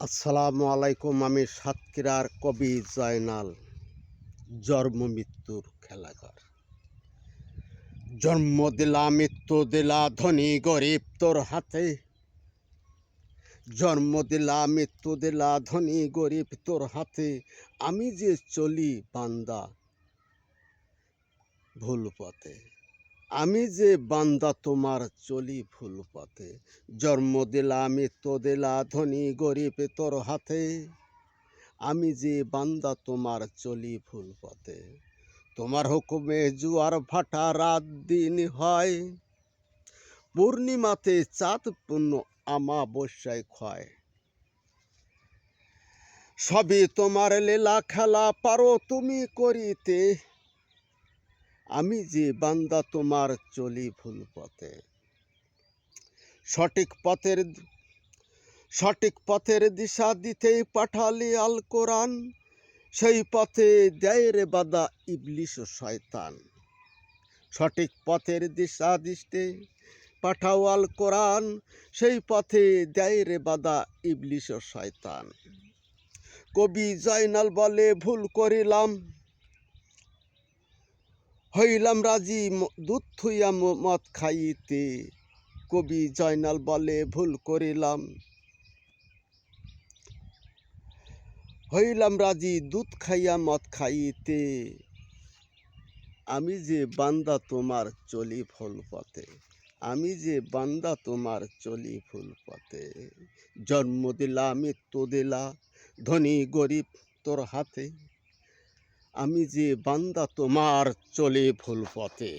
আসসালামু আলাইকুম, আমি সাতক্ষীরার কবি জয়নাল। জন্ম মৃত্যুর খেলাঘর। জন্ম দিলা, মৃত্যু দিলা, ধনী গরিব তোর হাতে। জন্ম দিলা, মৃত্যু দিলা, ধনী গরিব তোর হাতে। আমি যে চলি বান্দা ভুল পথে। আমি যে বান্দা তোমার চলি ফুল পথে, জন্ম দিলা মৃত্যু দিলা ধনী গরিব তোর হাতে। আমি যে বান্দা তোমার চলি ফুল পথে, তোমার হুকুমে জুয়ার ভাটা রাত দিন হয়। পূর্ণিমাতে চাঁদ পূর্ণ আমাবস্যায় ক্ষয়। সবই তোমার লীলা খেলা পারো তুমি করিতে। আমি যে বান্দা তোমার চলি ভুল পথে। সঠিক পথের সঠিক পথের দিশা দিতেই পাঠালি আল কোরআন। সেই পথে দেয় রে বাদা ইবলিশ শয়তান। সঠিক পথের দিশা দিতে পাঠাও আল কোরআন। সেই পথে দেয় রে বাদা ইবলিশ শয়তান। কবি জয়নাল বলে, ভুল করিলাম হইলাম রাজি দুধ থুইয়া মদ খাইতে। কবি জয়নাল বলে ভুল করিলাম। হইলাম রাজি, দুধ খাইয়া মদ খাইতে। আমি যে বান্দা তোমার চলি ফুল পথে, আমি যে বান্দা তোমার চলি ফুল পথে। জন্ম দিলা, মৃত্যু দিলা, ধনী গরিব তোর হাতে। আমি যে বান্দা তোমার চলে ভুল পথে